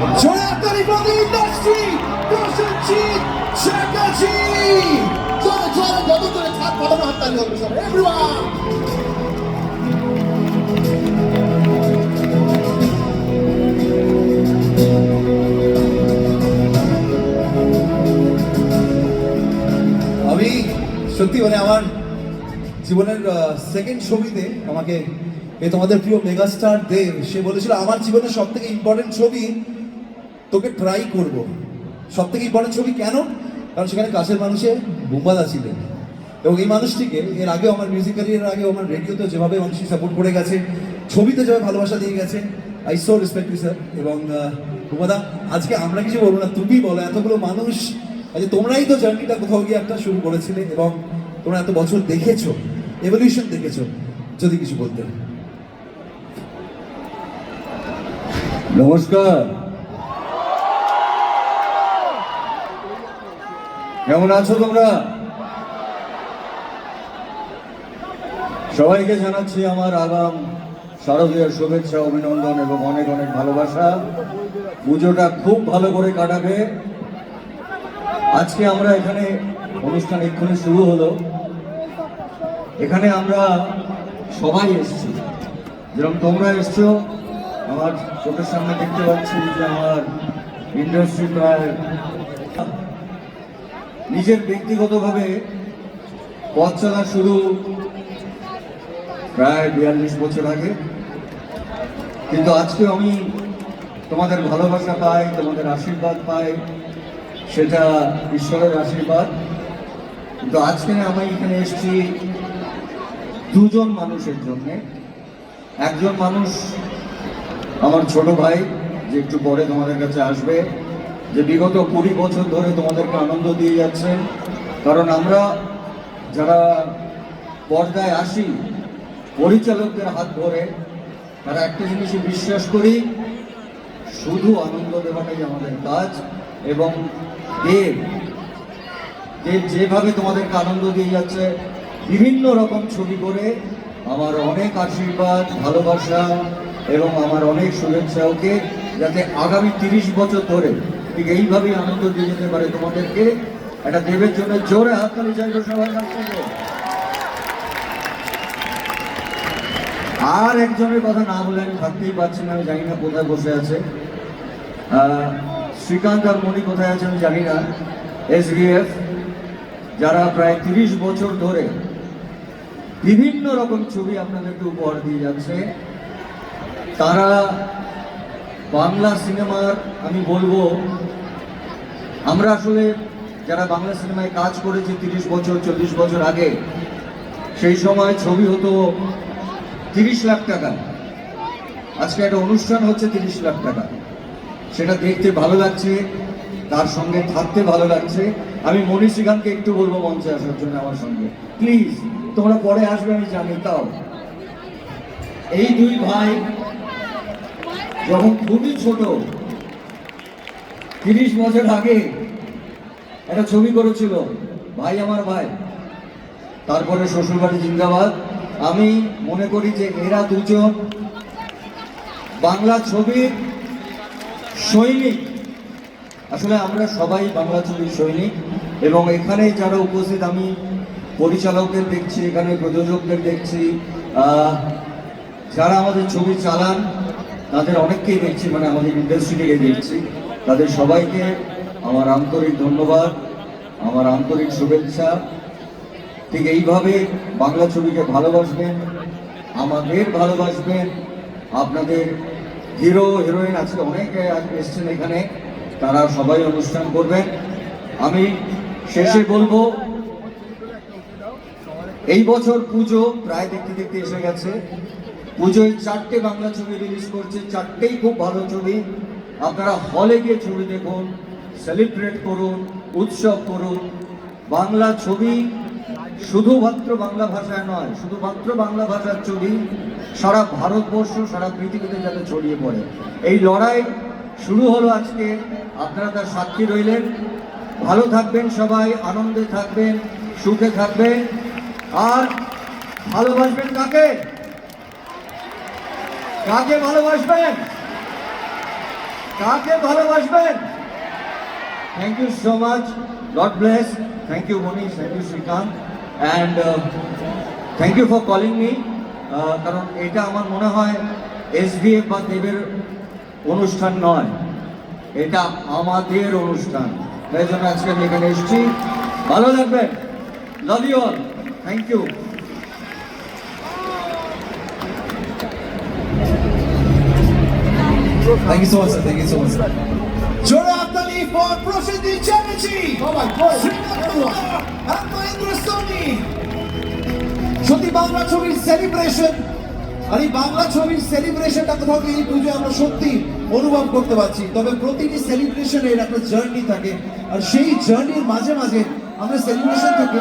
Triathlete from the industry, Roshan Jeet Chakaji! So the child got into the top of the mountain, everyone! আমি সত্যি মানে আমার জীবনের second ছবিতে আমাকে এ তোমাদের প্রিয় মেগাস্টার দেব সে বলেছিল আমার জীবনের সব থেকে ইম্পর্টেন্ট ছবি তোকে ট্রাই করব। সব থেকে ইম্পর্টেন্ট ছবি কেন? কারণ সেখানে কাছের মানুষের বুম্বাদা ছিলেন। এবং এই মানুষটিকে এর আগেও আমার মিউজিক ক্যারিয়ারের আগে আমার রেডিওতে যেভাবে মানুষই সাপোর্ট করে গেছে, ছবিতে যেভাবে ভালোবাসা দিয়ে গেছে I so respect you sir এবং বুম্বাদা, আজকে আমরা কিছু বলব না, তুমি বলো, এতগুলো মানুষ আজ তোমরাই তো জার্নিটা কোথাও গিয়ে একটা শুরু করেছিলে এবং তোমরা এত বছর দেখেছ এভলিউশন দেখেছ, যদি কিছু বলতে। নমস্কার। কেমন আছো তোমরা? সবাইকে জানাচ্ছি আমার আগাম শারদীয় শুভেচ্ছা, অভিনন্দন এবং অনেক অনেক ভালোবাসা। পুজোটা খুব ভালো করে কাটাবে। আজকে আমরা এখানে অনুষ্ঠান এক্ষুনি শুরু হলো। এখানে আমরা সবাই এসছি। যেরকম তোমরা এসছো, আমার চোখের সামনে দেখতে পাচ্ছি যে আমার ইন্ডাস্ট্রি প্রায় নিজের ব্যক্তিগতভাবে পথ চলা শুরু প্রায় বিয়াল্লিশ বছর আগে। কিন্তু আজকে আমি তোমাদের ভালোবাসা পাই, তোমাদের আশীর্বাদ পাই, সেটা ঈশ্বরের আশীর্বাদ। কিন্তু আজকে আমি এখানে এসেছি দুজন মানুষের জন্যে। একজন মানুষ আমার ছোট ভাই, যে একটু পরে তোমাদের কাছে আসবে। যে বিগত কুড়ি বছর ধরে তোমাদেরকে আনন্দ দিয়ে যাচ্ছেন। কারণ আমরা যারা পর্দায় আসি, পরিচালকদের হাত ধরে তারা একটা জিনিসই বিশ্বাস করি, শুধু আনন্দ দেওয়াটাই আমাদের কাজ এবং দেব দেব যেভাবে তোমাদেরকে আনন্দ দিয়ে যাচ্ছে, বিভিন্ন রকম ছবি করে আমার অনেক আশীর্বাদ, ভালোবাসা এবং আমার অনেক শুভেচ্ছা ওকে যাতে আগামী তিরিশ বছর ধরে ঠিক এইভাবেই আনন্দ দিয়ে যেতে পারে তোমাদেরকে। একটা দেবের জন্য জোরে হাততালি চাইব সবার কাছ থেকে আর একজনের কথা না বলে আমি থাকতেই পারছি না, আমি জানি না কোথায় বসে আছে। শ্রীকান্ত আর মণি কোথায় আছে আমি জানি না। এসবিএফ, যারা প্রায় তিরিশ বছর ধরে বিভিন্ন রকম ছবি আপনাদেরকে উপহার দিয়ে যাচ্ছে, তারা বাংলা সিনেমার, আমি বলব আমরা আসলে যারা বাংলা সিনেমায় কাজ করেছি তিরিশ বছর, চল্লিশ বছর আগে, সেই সময় ছবি হতো তিরিশ লাখ টাকা। আজকে একটা অনুষ্ঠান হচ্ছে তিরিশ লাখ টাকা। সেটা দেখতে ভালো লাগছে, তার সঙ্গে থাকতে ভালো লাগছে। আমি মনীষী খানকে একটু বলব মঞ্চে আসার জন্য আমার সঙ্গে। প্লিজ, তোমরা পরে আসবে, আমি জানি, তাও। এই দুই ভাই যখন খুবই ছোট তিরিশ বছর আগে একটা ছবি করেছিল, ভাই আমার ভাই। তারপরে শ্বশুরবাড়ি জিন্দাবাদ। আমি মনে করি যে এরা দুজন বাংলা ছবির সৈনিক। আসলে আমরা সবাই বাংলা ছবির সৈনিক এবং এখানে যারা উপস্থিত, আমি পরিচালকদের দেখছি, এখানে প্রযোজকদের দেখছি যারা আমাদের ছবি চালান তাদের অনেককেই দেখছি মানে আমাদের ইন্ডাস্ট্রি থেকে দেখছি। তাদের সবাইকে আমার আন্তরিক ধন্যবাদ, আমার আন্তরিক শুভেচ্ছা। ঠিক এইভাবে বাংলা ছবিকে ভালোবাসবেন, আমাদের ভালোবাসবেন। আপনাদের হিরো, হিরোইন আজকে অনেকে এসছেন এখানে, তারা সবাই অনুষ্ঠান করবেন। আমি শেষে বলব, এই বছর পুজো প্রায় দেখতে দেখতে এসে গেছে। পুজোয় চারটে বাংলা ছবি রিলিজ করছে, চারটেই খুব ভালো ছবি। আপনারা হলে গিয়ে ছবি দেখুন সেলিব্রেট করুন, উৎসব করুন। বাংলা ছবি শুধুমাত্র বাংলা ভাষায় নয়, শুধুমাত্র বাংলা ভাষার ছবি সারা ভারতবর্ষ, সারা পৃথিবীতে যাতে ছড়িয়ে পড়ে। এই লড়াই শুরু হলো আজকে। আপনারা তার সাক্ষী রইলেন। ভালো থাকবেন সবাই, আনন্দে থাকবেন, সুখে থাকবেন। আর ভালোবাসবেন কাকে? কাকে ভালোবাসবেন? কাকে ভালোবাসবেন? Thank you so much God bless thank you Manish thank you Srikanta and thank you for calling me কারণ এটা আমার মনে হয় এসডিএফ বা দেবের অনুষ্ঠান নয়। এটা আমাদের অনুষ্ঠান। তাই জন্য আজকে আমি এখানে এসেছি। ভালো লাগবেন love you all thank you thank you so much sir thank you so much জোরে হাততালি ফর প্রসেনজিৎ চ্যাটার্জি। শ্রীকান্ত বড়ুয়া আর মহেন্দ্র সোনি। সত্যি বাংলা ছবির সেলিব্রেশন আর এই বাংলা ছবির সেলিব্রেশনটা কোথাও এই পুজো আমরা সত্যি অনুভব করতে পারছি। তবে প্রতিটি সেলিব্রেশনের একটা জার্নি থাকে। আর সেই জার্নির মাঝে মাঝে আমরা সেলিব্রেশন থেকে